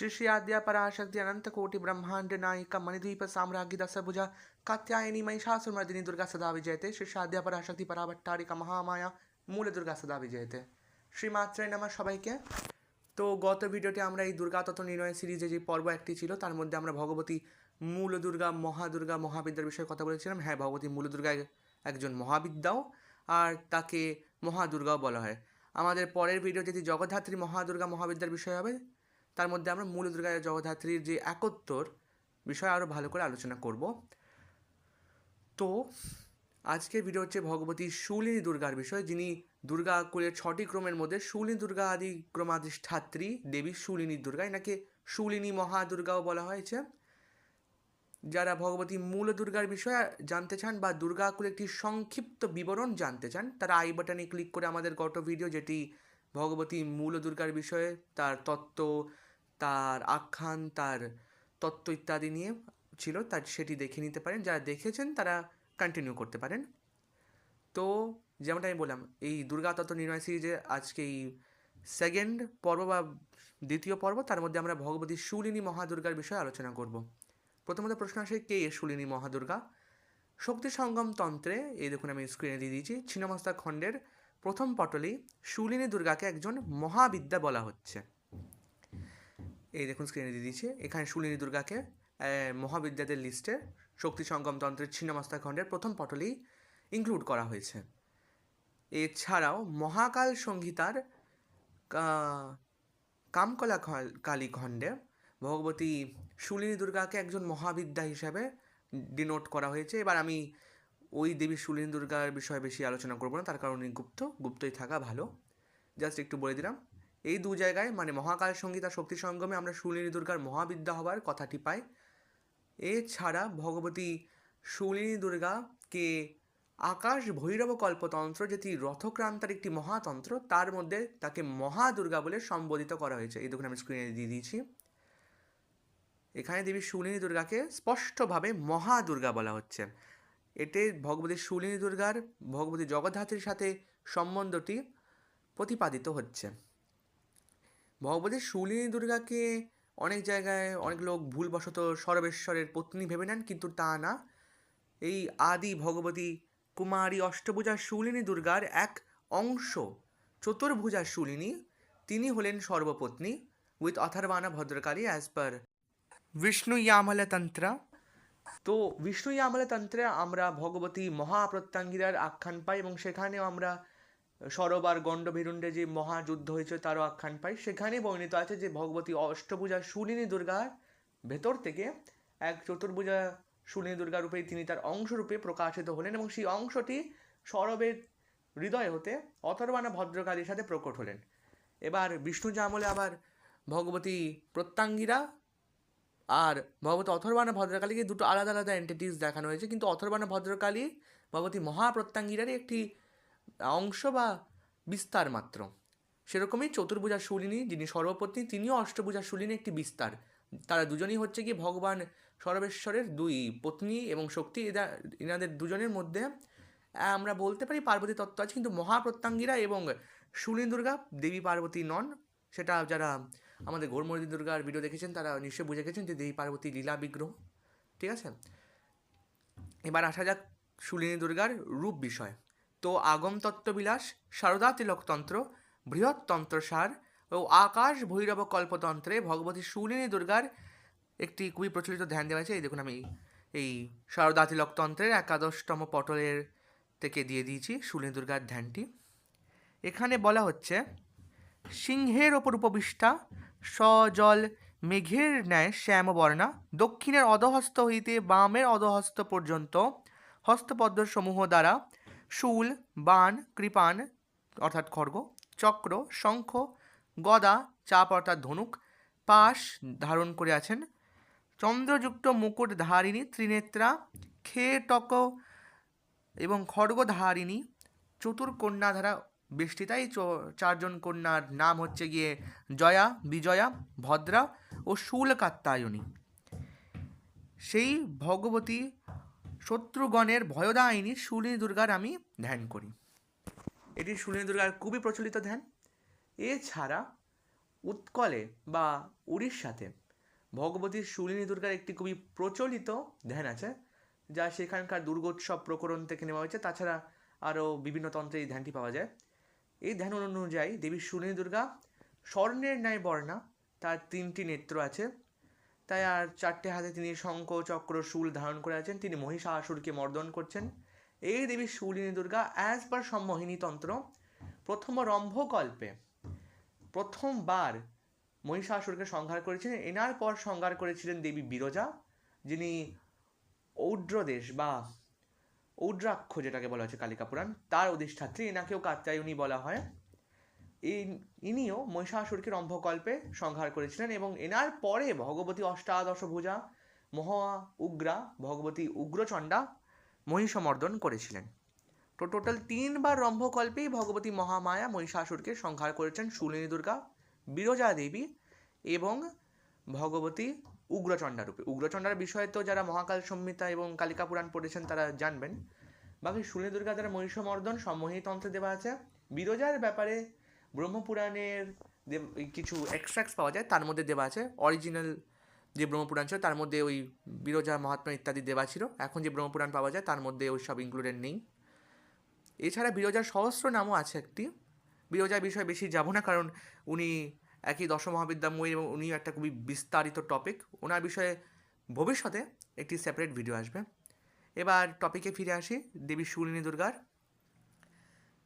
ಶ್ರೀ ಶ್ರೀ ಆದ್ಯ ಪರಾಶಕ್ತಿ ಅನಂತಕೋಟಿ ಬ್ರಹ್ಮಾಂಡ ನಾಯಿಕ ಮಣಿದ್ವೀಪ ಸಾಮ್ರಾಜ್ಯದ ಸಭುಜ ಕಾತ್ಯಾಯನಿ ಮಹಿಷಾಸುಮರ್ದಿನಿ ದುರ್ಗಾ ಸದಾ ವಿಜಯತೆ ಶ್ರೀ ಶ್ರೀ ಆದ್ಯ ಪರಾಶಕ್ತಿ ಪರಾಭಟ್ಟಾರಿಕ ಮಹಾಮಾಯ ಮೂಲ ದುರ್ಗಾ সদা বিজয়তে শ্রীমাত্রায় নামা সবাইকে তো গত ভিডিওটি আমরা এই দুর্গা নির্ণয় সিরিজে যে পর্ব একটি ছিল তার মধ্যে আমরা ভগবতী মূল দুর্গা মহাদুর্গা মহাবিদ্যার বিষয়ে কথা বলেছিলাম হ্যাঁ ভগবতী মূল দুর্গা একজন মহাবিদ্যাও আর তাকে মহাদুর্গাও বলা হয় আমাদের পরের ভিডিও যদি জগদ্ধাত্রী মহাদুর্গা মহাবিদ্যার বিষয় হবে তার মধ্যে আমরা মূল দুর্গা জগদ্ধাত্রীর যে একত্তর বিষয়ে আরও ভালো করে আলোচনা করব। তো আজকের ভিডিও হচ্ছে ভগবতী শুলিনী দুর্গার বিষয়, যিনি দুর্গা কুলের ছটি ক্রমের মধ্যে শুলিনী দুর্গা আদি ক্রমাধিষ্ঠাত্রী দেবী শুলিনী দুর্গা, এনাকে শুলিনী মহাদুর্গাও বলা হয়েছে যারা ভগবতী মূল দুর্গার বিষয়ে জানতে চান বা দুর্গা কুলের একটি সংক্ষিপ্ত বিবরণ জানতে চান, তারা আই বাটনে ক্লিক করে আমাদের গত ভিডিও যেটি ভগবতী মূল দুর্গার বিষয়ে, তার তত্ত্ব, তার আখ্যান, তার তত্ত্ব ইত্যাদি নিয়ে ছিল তার সেটি দেখে নিতে পারেন। যারা দেখেছেন, তারা কন্টিনিউ করতে পারেন। তো যেমনটা আমি বললাম, এই দুর্গা তত্ত্ব নির্ণয় সিরিজে আজকে এই সেকেন্ড পর্ব বা দ্বিতীয় পর্ব, তার মধ্যে আমরা ভগবতী শুলিনী মহাদুর্গার বিষয়ে আলোচনা করব। প্রথমত প্রশ্ন আসে, কে শুলিনী মহাদুর্গা? শক্তি সঙ্গম তন্ত্রে, এই দেখুন আমি স্ক্রিনে দিয়ে দিয়েছি ছিন্নমস্তা খণ্ডের প্রথম পটলেই শুলিনী দুর্গাকে একজন মহাবিদ্যা বলা হচ্ছে। এই দেখুন স্ক্রিনে দিয়ে দিচ্ছে এখানে শুলিনী দুর্গাকে মহাবিদ্যাদের লিস্টে শক্তি সঙ্গম তন্ত্রের ছিন্নমস্তা খণ্ডের প্রথম পটলেই ইনক্লুড করা হয়েছে। এছাড়াও মহাকাল সংহিতার কামকলা কালী খণ্ডে ভগবতী শুলিনী দুর্গাকে একজন মহাবিদ্যা হিসাবে ডিনোট করা হয়েছে। এবার আমি ওই দেবী শুলিনী দুর্গার বিষয়ে বেশি আলোচনা করব না, তার কারণ গুপ্ত, গুপ্তই থাকা ভালো। জাস্ট একটু বলে দিলাম। এই দু জায়গায় মানে মহাকাল সংগীত আর শক্তি সঙ্গমে আমরা শুলিনী দুর্গার মহাবিদ্যা হবার কথাটি পাই। এছাড়া ভগবতী শুলিনী দুর্গাকে আকাশ ভৈরব কল্পতন্ত্র, যেটি রথক্রান্তার একটি মহাতন্ত্র, তার মধ্যে তাকে মহাদুর্গা বলে সম্বোধিত করা হয়েছে। এই দেখুন আমি স্ক্রিনে দিয়ে দিয়েছি। এখানে দেবী শুলিনী দুর্গাকে স্পষ্টভাবে মহাদুর্গা বলা হচ্ছে। এতে ভগবতী শুলিনী দুর্গার, ভগবতী জগদ্ধাত্রীর সাথে সম্বন্ধটি প্রতিপাদিত হচ্ছে। ভগবতী শুলিনী দুর্গাকে অনেক জায়গায় অনেক লোক ভুলবশত সর্বেশ্বরের পত্নী ভেবে নেন, কিন্তু তা না। এই আদি ভগবতী কুমারী অষ্টভুজা শুলিনী দুর্গার এক অংশ চতুর্ভুজা শুলিনী তিনি হলেন সর্বপত্নী with Atharvana Bhadrakali as per Vishnu Yamala Tantra তো বিষ্ণু ইয়ামলা তন্ত্রে আমরা ভগবতী মহাপ্রত্যাঙ্গিরার আখ্যান পাই এবং সেখানেও আমরা সরব আর গণ্ডভীরুণ্ডে যে মহাযুদ্ধ হয়েছে তারও আখ্যান পাই। সেখানে বর্ণিত আছে যে ভগবতী অষ্টভুজা শুলিনী দুর্গার ভেতর থেকে এক চতুর্ভুজা শুলিনী দুর্গা রূপে তিনি তার অংশরূপে প্রকাশিত হলেন এবং সেই অংশটি সরবের হৃদয় হতে অথর্বানা ভদ্রকালীর সাথে প্রকট হলেন। এবার বিষ্ণু জামলে আবার ভগবতী প্রত্যাঙ্গিরা আর ভগবতী অথর্বানা ভদ্রকালীকে দুটো আলাদা আলাদা এন্টিটিস দেখানো হয়েছে। কিন্তু অথর্বানা ভদ্রকালী ভগবতী মহাপ্রত্যাঙ্গিরারই একটি অংশ বা বিস্তার মাত্র। সেরকমই চতুর্ভুজা শুলিনী যিনি সর্বপত্নী, তিনিও অষ্টভুজা শুলিনী একটি বিস্তার। তারা দুজনই হচ্ছে কি ভগবান সর্বেশ্বরের দুই পত্নী এবং শক্তি। এরা, এনাদের দুজনের মধ্যে আমরা বলতে পারি পার্বতী তত্ত্ব আছে। কিন্তু মহাপ্রত্যাঙ্গিরা এবং শুলিনী দুর্গা দেবী পার্বতী নন। সেটা যারা আমাদের গৌরমরী দুর্গার ভিডিও দেখেছেন, তারা নিশ্চয়ই বুঝে গেছেন যে দেবী পার্বতী লীলা বিগ্রহ, ঠিক আছে? এবার আসা যাক শুলিনী দুর্গার রূপ বিষয়। তো আগম তত্ত্ববিলাস, সারদা তিলকতন্ত্র বৃহৎ তন্ত্রসার ও আকাশ ভৈরব কল্পতন্ত্রে ভগবতী শুলিনী দুর্গার একটি খুবই প্রচলিত ধ্যান দেওয়া আছে এই দেখুন আমি এই শারদা তিলকতন্ত্রের একাদশতম পটলের থেকে দিয়ে দিয়েছি শুলিনী দুর্গার ধ্যানটি। এখানে বলা হচ্ছে, সিংহের ওপর উপবিষ্টা সজল মেঘের ন্যায় শ্যামবর্ণা, দক্ষিণের অধহস্ত হইতে বামের অধহস্ত পর্যন্ত হস্তপদ্ম সমূহ দ্বারা শূল বান কৃপান অর্থাৎ খর্গ, চক্র, শঙ্খ, গদা, চাপ, অর্থাৎ ধনুক, পাশ ধারণ করে আছেন চন্দ্রযুক্ত মুকুট ধারিণী ত্রিনেত্রা খেটক এবং খড়গধারিণী চতুর্কন্যা দ্বারা বেষ্টিতা চারজন কন্যার নাম হচ্ছে গিয়ে জয়া, বিজয়া, ভদ্রা ও শুলকাত্তায়নী। সেই ভগবতী শত্রুগণের ভয়দায়িনী শুলিনী দুর্গার আমি ধ্যান করি। এটি শুলিনী দুর্গার খুবই প্রচলিত ধ্যান। এছাড়া উৎকলে বা উড়িষ্যাতে ভগবতী শুলিনী দুর্গার একটি খুবই প্রচলিত ধ্যান আছে, যা সেখানকার দুর্গোৎসব প্রকরণ থেকে নেওয়া হয়েছে। তাছাড়া আরও বিভিন্ন তন্ত্রে এই ধ্যানটি পাওয়া যায়। এই ধ্যান অনুযায়ী দেবী শুলিনী দুর্গা, স্বর্ণের ন্যায় বর্ণা, তার তিনটি নেত্র আছে। তাই আর চারটে হাতে তিনি শঙ্খ, চক্র, শুল ধারণ করে আছেন। তিনি মহিষাসুরকে মর্দন করছেন। এই দেবী শুলিনী দুর্গা অ্যাজ পার সম্মোহিনী তন্ত্র, প্রথম রম্ভকল্পে প্রথমবার মহিষাসুরকে সংহার করেছিলেন। এনার পর সংহার করেছিলেন দেবী বিরজা, যিনি ঔড্রদেশ বা ঔড্রাক্ষ যেটাকে বলা হচ্ছে কালিকা পুরাণ, তার অধিষ্ঠাত্রী এনাকেও কাত্যায়নী বলা হয়। এই ইনিও মহিষাসুরকে রম্ভকল্পে সংহার করেছিলেন এবং এনার পরে ভগবতী অষ্টাদশ ভুজা, মহা উগ্রা, ভগবতী উগ্রচণ্ডা, মহিষমর্দন করেছিলেন। তো টোটাল তিনবার রম্ভকল্পেই ভগবতী মহামায়া মহিষাসুরকে সংহার করেছেন, শুলিনী দুর্গা বিরজা দেবী এবং ভগবতী উগ্রচণ্ডা রূপে উগ্রচণ্ডার বিষয়ে তো যারা মহাকাল সংহিতা এবং কালিকা পুরাণ পড়েছেন তারা জানবেন। বাকি শুলিনী দুর্গা যারা মহিষমর্দন সম্মোহিনী তন্ত্রে দেওয়া আছে। বিরজার ব্যাপারে ব্রহ্মপুরাণের কিছু এক্সট্রাক্টস পাওয়া যায়, তার মধ্যে দেওয়া আছে। অরিজিনাল যে ব্রহ্মপুরাণ ছিল, তার মধ্যে ওই বিরজা, মহাত্মা ইত্যাদি দেওয়া ছিল। এখন যে ব্রহ্মপুরাণ পাওয়া যায়, তার মধ্যে ওই সব ইনক্লুডেড নেই। এছাড়া বিরজার সহস্র নামও আছে একটি। বিরজার বিষয়ে বেশি যাব না, কারণ উনি একই দশ মহাবিদ্যাময়ী এবং উনি একটা খুবই বিস্তারিত টপিক ওনার বিষয়ে ভবিষ্যতে একটি সেপারেট ভিডিও আসবে। এবার টপিকে ফিরে আসি, দেবী শুলিনী দুর্গার।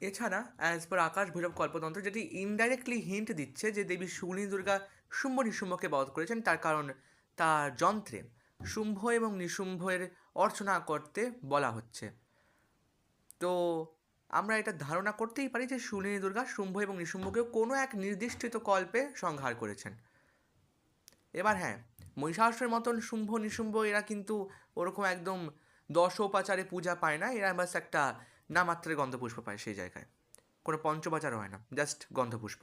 এছাড়া অ্যাজ পার আকাশ ভৈরব কল্পতন্ত্র যেটি ইনডাইরেক্টলি হিন্ট দিচ্ছে যে দেবী শুলিনী দুর্গা শুম্ভ নিশুম্ভকে বধ করেছেন, তার কারণ তার যন্ত্রে শুম্ভ এবং নিশুম্ভের অর্চনা করতে বলা হচ্ছে। তো আমরা এটা ধারণা করতেই পারি যে শুলিনী দুর্গা শুম্ভ এবং নিশুম্ভকেও কোনো এক নির্দিষ্টিত কল্পে সংহার করেছেন। এবার হ্যাঁ মহিষাসুরের মতন শুম্ভ, নিশুম্ভ এরা কিন্তু ওরকম একদম দশ উপাচারে পূজা পায় না, এরা বাস একটা নামাত্রে গন্ধপুষ্প পায় সেই জায়গায়। কোনো পঞ্চপাচার হয় না, জাস্ট গন্ধপুষ্প।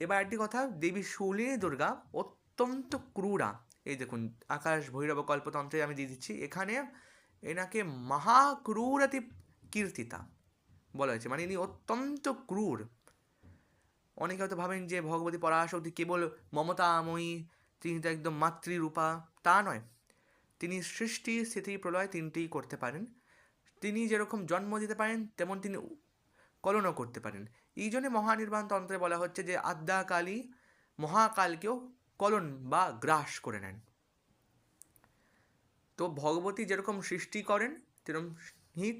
এবার একটি কথা, দেবী শুলিনী দুর্গা অত্যন্ত ক্রূরা। এই দেখুন, আকাশ ভৈরব কল্পতন্ত্রে আমি দিয়ে দিচ্ছি, এখানে এনাকে মহাক্রূরতি কীর্তিতা বলা হয়েছে। মানে ইনি অত্যন্ত ক্রূর। অনেকে হয়তো ভাবেন যে ভগবতী পরাশক্তি কেবল মমতাময়ী, তিনি তো একদম মাতৃরূপা, তা নয়। তিনি সৃষ্টি, স্থিতি, প্রলয় তিনটিই করতে পারেন। তিনি যেরকম জন্ম দিতে পারেন, তেমন তিনি কলনও করতে পারেন। এই জন্যে মহানির্বাণ তন্ত্রে বলা হচ্ছে যে আদ্যাকালী মহাকালকেও কলন বা গ্রাস করে নেন। তো ভগবতী যেরকম সৃষ্টি করেন তেরকমই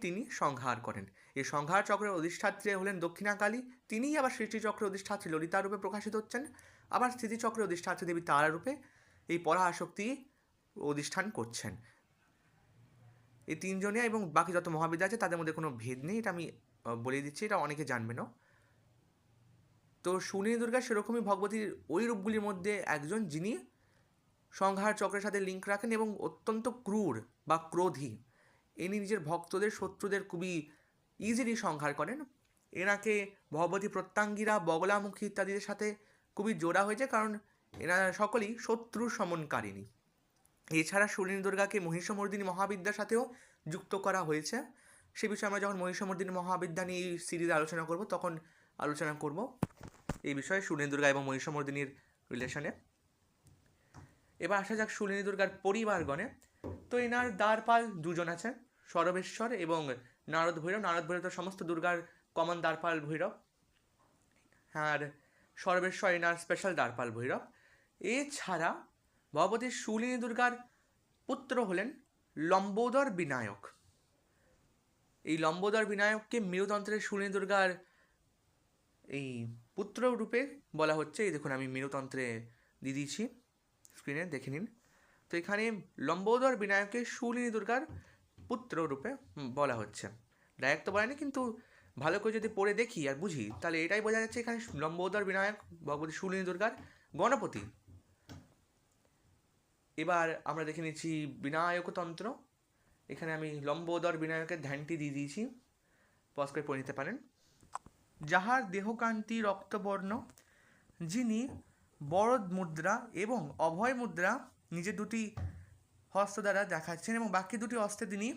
তিনি সংহার করেন। এই সংহার চক্রের অধিষ্ঠাত্রী হলেন দক্ষিণাকালী। তিনিই আবার সৃষ্টিচক্রের অধিষ্ঠাত্রী ললিতা রূপে প্রকাশিত হচ্ছেন। আবার স্থিতিচক্রের অধিষ্ঠাত্রী দেবী তারা রূপে এই পরাশক্তি অধিষ্ঠান করছেন। এই তিনজনে এবং বাকি যত মহাবিদ্যা আছে তাদের মধ্যে কোনো ভেদ নেই, এটা আমি বলে দিচ্ছি, এটা অনেকে জানবেনও। তো সুনীল দুর্গা সেরকমই ভগবতীর ওই রূপগুলির মধ্যে একজন যিনি সংহার চক্রের সাথে লিঙ্ক রাখেন এবং অত্যন্ত ক্রূর বা ক্রোধী। ইনি নিজের ভক্তদের, শত্রুদের খুবই ইজিলি সংহার করেন। এনাকে ভগবতী প্রত্যাঙ্গীরা, বগলামুখী ইত্যাদিদের সাথে খুবই জোড়া হয়েছে কারণ এনারা সকলেই শত্রু সমনকারিণী এছাড়া সুরিনী দুর্গাকে মহিষমর্দিনী মহাবিদ্যার সাথেও যুক্ত করা হয়েছে। সে বিষয়ে আমরা যখন মহিষমর্দিনী মহাবিদ্যা নিয়ে এই সিরিজ আলোচনা করব, তখন আলোচনা করব এই বিষয়ে সুরিনী দুর্গা এবং মহিষমর্দিনীর রিলেশনে এবার আসা যাক সুরিনী দুর্গার পরিবারগণে। তো এনার দ্বারপাল দুজন আছেন সরবেশ্বর এবং নারদ ভৈরব। নারদ ভৈরব তো সমস্ত দুর্গার কমন দ্বারপাল ভৈরব। আর সর্বেশ্বর এনার স্পেশাল দ্বারপাল ভৈরব। এছাড়া ভগবতী শুলিনী দুর্গার পুত্র হলেন লম্বোদর বিনায়ক। এই লম্বোদর বিনায়ককে মেরুতন্ত্রের শুলিনী দুর্গার এই পুত্র রূপে বলা হচ্ছে। এই দেখুন, আমি মেরুতন্ত্রে দিয়ে দিয়েছি। স্ক্রিনে দেখে নিন। তো এখানে লম্বোদর বিনায়ককে শুলিনী দুর্গার পুত্র রূপে বলা হচ্ছে। ডাইরেক্ট তো বলেনি কিন্তু ভালো করে যদি পড়ে দেখি আর বুঝি, তাহলে এটাই বোঝা যাচ্ছে এখানে লম্বোদর, বিনায়ক, ভগবতী শুলিনী দুর্গার গণপতি। এবার আমরা দেখে নিচ্ছি বিনায়কতন্ত্র। এখানে আমি লম্বোদর, বিনায়কের ধ্যানটি দিয়ে দিয়েছি। পজ করে পড়ে নিতে পারেন। যাহার দেহকান্তি রক্তবর্ণ, যিনি বরদ মুদ্রা এবং অভয় মুদ্রা, নিজের দুটি হস্ত দ্বারা দেখাচ্ছেন এবং বাকি দুটি হস্তে তিনি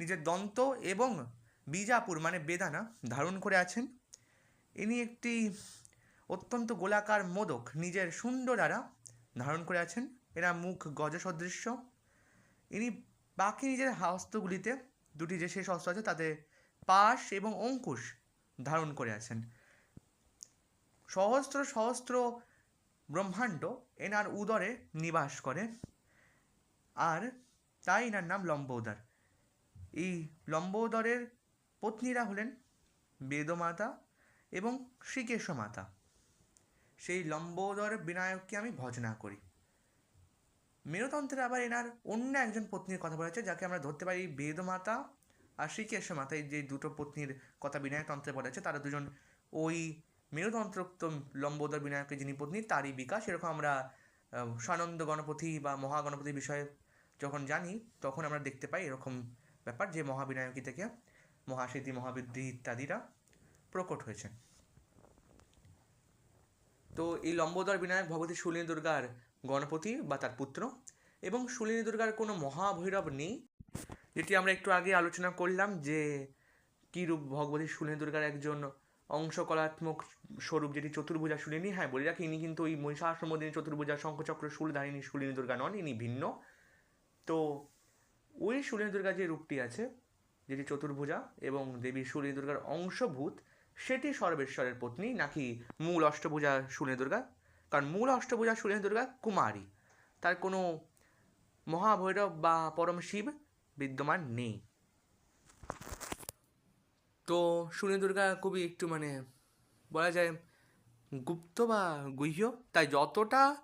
নিজের দন্ত এবং বিজাপুর মানে বেদানা, ধারণ করে আছেন। ইনি একটি অত্যন্ত গোলাকার মোদক, নিজের সুন্দর দ্বারা ধারণ করে আছেন। এরা মুখ গজ সদৃশ্য ইনি বাকি নিজের হস্তগুলিতে দুটি যে শেষ অস্ত্র আছে, তাতে পাশ এবং অঙ্কুশ ধারণ করে আছেন। সহস্র সহস্র ব্রহ্মাণ্ড এনার উদরে নিবাস করে। আর তাই এনার নাম লম্বোদর। এই লম্বোদরের পত্নীরা হলেন বেদমাতা এবং শ্রীকেশ মাতা সেই লম্বোদর বিনায়ককে আমি ভজনা করি। মেরুতন্ত্রে আবার এনার অন্য একজন পত্নীর কথা বলা হচ্ছে যাকে আমরা ধরতে পারি বেদমাতা আর শ্রীকেশ মাতা এই যে দুটো পত্নীর কথা বিনায়কতন্ত্রে বলা হচ্ছে তারা দুজন ওই মেরুতন্ত্রোক্ত লম্বোদর বিনায়কের যিনি পত্নী, তারই বিকাশ। এরকম আমরা সানন্দ গণপতি বা মহাগণপতির বিষয়ে যখন জানি, তখন আমরা দেখতে পাই এরকম ব্যাপার যে মহাবিনায়কী থেকে মহাসিদ্ধি, মহাবৃদ্ধি ইত্যাদিরা প্রকট হয়েছে তো এই লম্বোদর বিনায়ক ভগবতী শুলিনী দুর্গার গণপতি বা তার পুত্র এবং শুলিনী দুর্গার কোনো মহাভৈরব নেই, যেটি আমরা একটু আগে আলোচনা করলাম যে কী রূপ ভগবতী শুলিনী দুর্গার একজন অংশকলাত্মক স্বরূপ যেটি চতুর্ভুজা শুলিনী হ্যাঁ বলে রাখি, ইনি কিন্তু ওই মহিষাসুরমদিনী চতুর্ভুজা শঙ্খচক্র, শুলধারিণী শুলিনী দুর্গা নন, ইনি ভিন্ন। তো ওই শুলিনী দুর্গা যে রূপটি আছে, যেটি চতুর্ভুজা এবং দেবী শুলিনী দুর্গার অংশভূত, সেটি সর্বেশ্বরের পত্নী, নাকি মূল অষ্টভুজা শুলিনী দুর্গা? কারণ মূল অষ্টভুজা শুলিনী দুর্গা কুমারী। তার কোনো মহাভৈরব বা পরম শিব বিদ্যমান নেই। তো শুনি দুর্গা খুবই একটু মানে বলা যায় গুপ্ত বা গুহ্য, তাই যতটা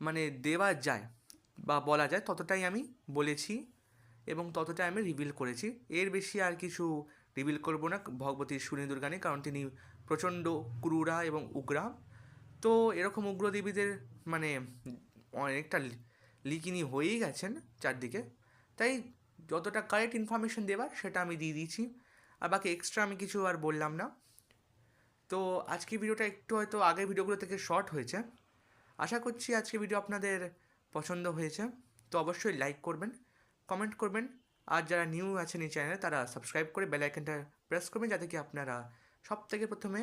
মানে দেওয়া যায় বা বলা যায় ততটাই আমি বলেছি এবং ততটাই আমি রিভিল করেছি। এর বেশি আর কিছু রিভিল করব না, ভগবতী শুনি দুর্গা নিয়ে কারণ তিনি প্রচণ্ড ক্রুরা এবং উগ্রা। তো এরকম উগ্র দেবীদের মানে অনেকটা লিকিনি হয়েই গেছেন চারদিকে। তাই যতটা কারেক্ট ইনফরমেশন দেওয়ার সেটা আমি দিয়ে দিয়েছি। আর বাকি এক্সট্রা আমি কিছু আর বললাম না। তো আজকে ভিডিওটা একটু হয়তো আগের ভিডিওগুলো থেকে শর্ট হয়েছে। আশা করছি আজকে ভিডিও আপনাদের পছন্দ হয়েছে, তো অবশ্যই লাইক করবেন কমেন্ট করবেন। আর যারা নিউ আছেন এই চ্যানেলে তারা সাবস্ক্রাইব করে বেল আইকনটা প্রেস করবেন যাতে কি আপনারা সব থেকে প্রথমে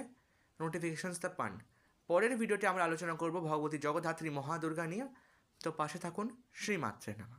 নোটিফিকেশানসটা পান। পরের ভিডিওটি আমরা আলোচনা করব ভগবতী জগদ্ধাত্রী মহাদুর্গা নিয়ে। তো পাশে থাকুন, শ্রীমাত্রে নামা।